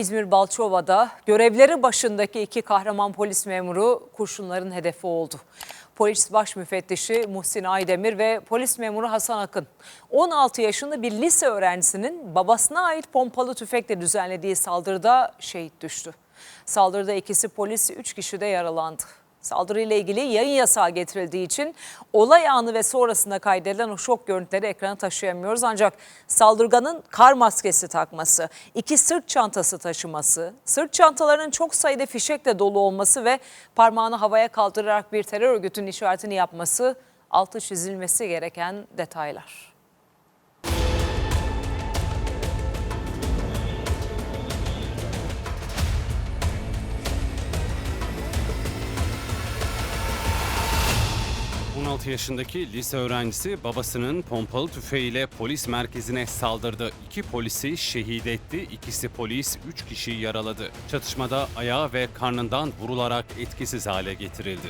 İzmir Balçova'da görevleri başındaki iki kahraman polis memuru kurşunların hedefi oldu. Polis baş müfettişi Muhsin Aydemir ve polis memuru Hasan Akın 16 yaşında bir lise öğrencisinin babasına ait pompalı tüfekle düzenlediği saldırıda şehit düştü. Saldırıda ikisi polis 3 kişi de yaralandı. Saldırıyla ilgili yayın yasağı getirildiği için olay anı ve sonrasında kaydedilen o şok görüntüleri ekrana taşıyamıyoruz. Ancak saldırganın kar maskesi takması, iki sırt çantası taşıması, sırt çantalarının çok sayıda fişekle dolu olması ve parmağını havaya kaldırarak bir terör örgütünün işaretini yapması altı çizilmesi gereken detaylar. 16 yaşındaki lise öğrencisi babasının pompalı tüfeğiyle polis merkezine saldırdı. İki polisi şehit etti, ikisi polis, üç kişi yaraladı. Çatışmada ayağı ve karnından vurularak etkisiz hale getirildi.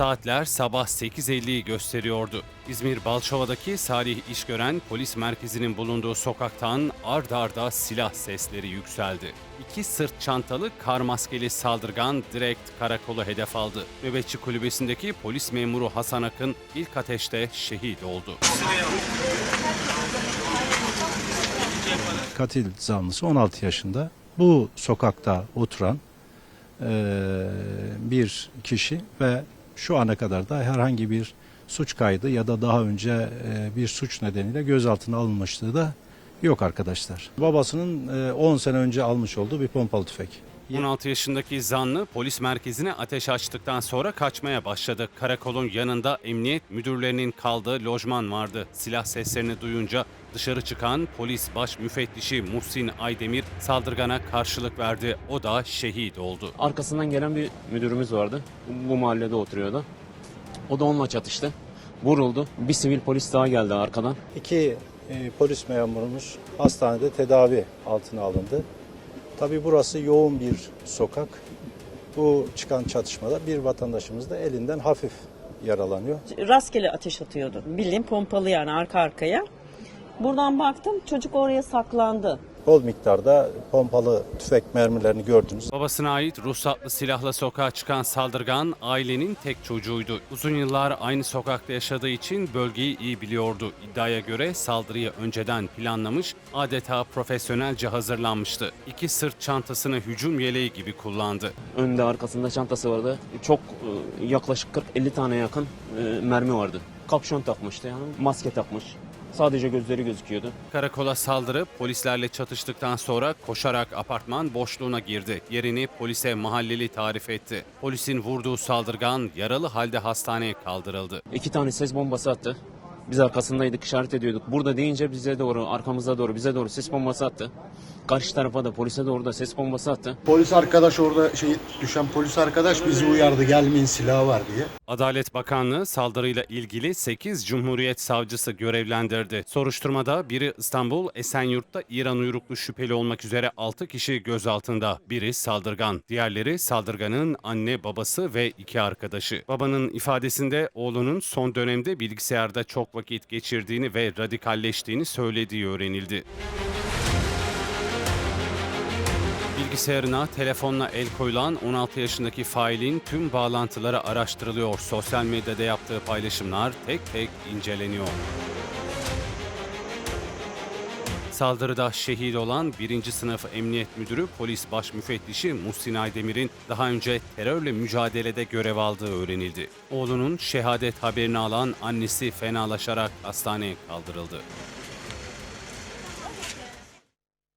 Saatler sabah 8.50'yi gösteriyordu. İzmir Balçova'daki Salih İşgören polis merkezinin bulunduğu sokaktan ard arda silah sesleri yükseldi. İki sırt çantalı kar maskeli saldırgan direkt karakolu hedef aldı. Nöbetçi kulübesindeki polis memuru Hasan Akın ilk ateşte şehit oldu. katil zanlısı 16 yaşında. Bu sokakta oturan bir kişi ve şu ana kadar da herhangi bir suç kaydı ya da daha önce eee, bir suç nedeniyle gözaltına alınmışlığı da yok arkadaşlar. Babasının eee, 10 sene önce almış olduğu bir pompalı tüfek. 16 yaşındaki zanlı polis merkezine ateş açtıktan sonra kaçmaya başladı. Karakolun yanında emniyet müdürlerinin kaldığı lojman vardı. Silah seslerini duyunca dışarı çıkan polis baş müfettişi Muhsin Aydemir saldırgana karşılık verdi. O da şehit oldu. Arkasından gelen bir müdürümüz vardı. Bu mahallede oturuyordu. O da onunla çatıştı. Vuruldu. Bir sivil polis daha geldi arkadan. İki e, polis memurumuz hastanede tedavi altına alındı. Tabi burası yoğun bir sokak. Bu çıkan çatışmada bir vatandaşımız da elinden hafif yaralanıyor. rastgele ateş atıyordu. Bildiğim pompalı yani arka arkaya. Buradan baktım çocuk oraya saklandı. Bol miktarda pompalı tüfek mermilerini gördünüz. Babasına ait ruhsatlı silahla sokağa çıkan saldırgan ailenin tek çocuğuydu. Uzun yıllar aynı sokakta yaşadığı için bölgeyi iyi biliyordu. İddiaya göre saldırıyı önceden planlamış, adeta profesyonelce hazırlanmıştı. İki sırt çantasını hücum yeleği gibi kullandı. Önde arkasında çantası vardı. Çok e, yaklaşık 40-50 tane yakın e, mermi vardı. Kapşon takmıştı yani maske takmış. Sadece gözleri gözüküyordu. Karakola saldırıp polislerle çatıştıktan sonra koşarak apartman boşluğuna girdi. Yerini polise mahalleli tarif etti. Polisin vurduğu saldırgan yaralı halde hastaneye kaldırıldı. İki tane ses bombası attı. Biz arkasındaydık, işaret ediyorduk. Burada deyince bize doğru, arkamıza doğru, bize doğru ses bombası attı. Karşı tarafa da polise doğru da ses bombası attı. Polis arkadaş orada şey düşen polis arkadaş bizi uyardı gelmeyin silahı var diye. Adalet Bakanlığı saldırıyla ilgili 8 Cumhuriyet Savcısı görevlendirdi. Soruşturmada biri İstanbul Esenyurt'ta İran uyruklu şüpheli olmak üzere 6 kişi gözaltında. Biri saldırgan, diğerleri saldırganın anne babası ve iki arkadaşı. Babanın ifadesinde oğlunun son dönemde bilgisayarda çok vakit geçirdiğini ve radikalleştiğini söylediği öğrenildi. Bilgisayarına telefonla el koyulan 16 yaşındaki failin tüm bağlantıları araştırılıyor. Sosyal medyada yaptığı paylaşımlar tek tek inceleniyor. Saldırıda şehit olan 1. sınıf emniyet müdürü polis baş müfettişi Muhsin Aydemir'in daha önce terörle mücadelede görev aldığı öğrenildi. Oğlunun şehadet haberini alan annesi fenalaşarak hastaneye kaldırıldı.